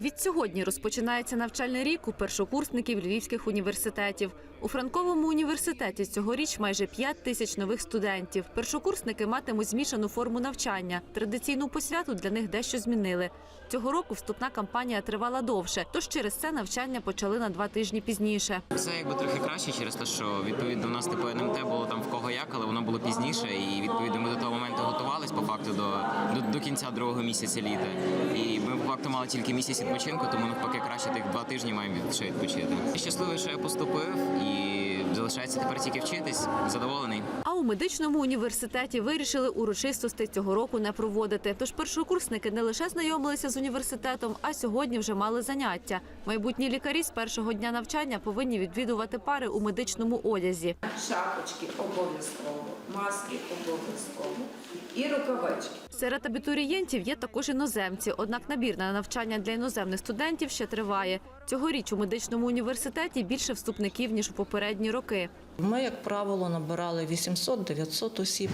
Відсьогодні розпочинається навчальний рік у першокурсників львівських університетів. У Франковому університеті цьогоріч майже 5 тисяч нових студентів. Першокурсники матимуть змішану форму навчання. Традиційну посвяту для них дещо змінили. Цього року вступна кампанія тривала довше, тож через це навчання почали на два тижні пізніше. Це якби трохи краще через те, що відповідно у нас типу НМТ було там в кого як, але воно було пізніше, і відповідно ми до того моменту готувались по факту до, до, до кінця другого місяця літа. І ми по факту мали тільки місяць відпочинку, тому навпаки краще тих два тижні маємо від- ще відпочити. Я щасливий, що я поступив, і залишається тепер тільки вчитись. Задоволений. А у медичному університеті вирішили урочистостей цього року не проводити. Тож першокурсники не лише знайомилися з університетом, а сьогодні вже мали заняття. Майбутні лікарі з першого дня навчання повинні відвідувати пари у медичному одязі. Шапочки обов'язково, маски обов'язково і рукавички. Серед абітурієнтів є також іноземці, однак набір на навчання для іноземних студентів ще триває. Цьогоріч у медичному університеті більше вступників ніж у попередні роки. Ми, як правило, набирали 800-900 осіб,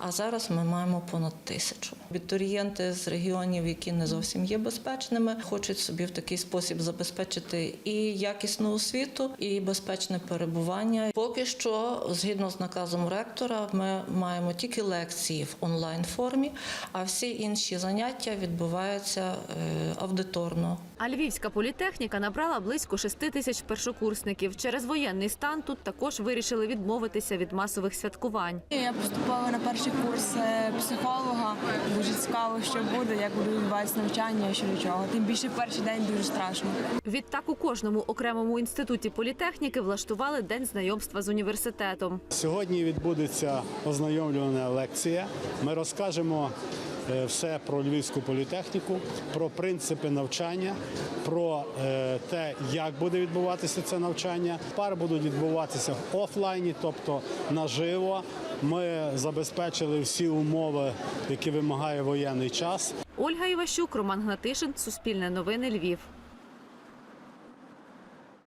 а зараз ми маємо понад тисячу. Абітурієнти з регіонів, які не зовсім є безпечними, хочуть собі в такий спосіб забезпечити і якісну освіту, і безпечне перебування. Поки що, згідно з наказом ректора, ми маємо тільки лекції в онлайн формі, а всі інші заняття відбуваються е, аудиторно. А Львівська політехніка набрала близько 6 тисяч першокурсників. Через воєнний стан тут також вирішили відмовитися від масових святкувань. Я поступала на перший курс психолога. Дуже цікаво, що буде, як буде відбуватися навчання, що до чого. Тим більше перший день дуже страшно. Відтак у кожному окремому інституті політехніки влаштували день знайомства з університетом. Сьогодні відбудеться ознайомлювана лекція. Ми розкажемо все про львівську політехніку, про принципи навчання, про е, те, як буде відбуватися це навчання. Пари будуть відбуватися в офлайні, тобто наживо. Ми забезпечили всі умови, які вимагає воєнний час. Ольга Іващук, Роман Гнатишин, Суспільне новини Львів.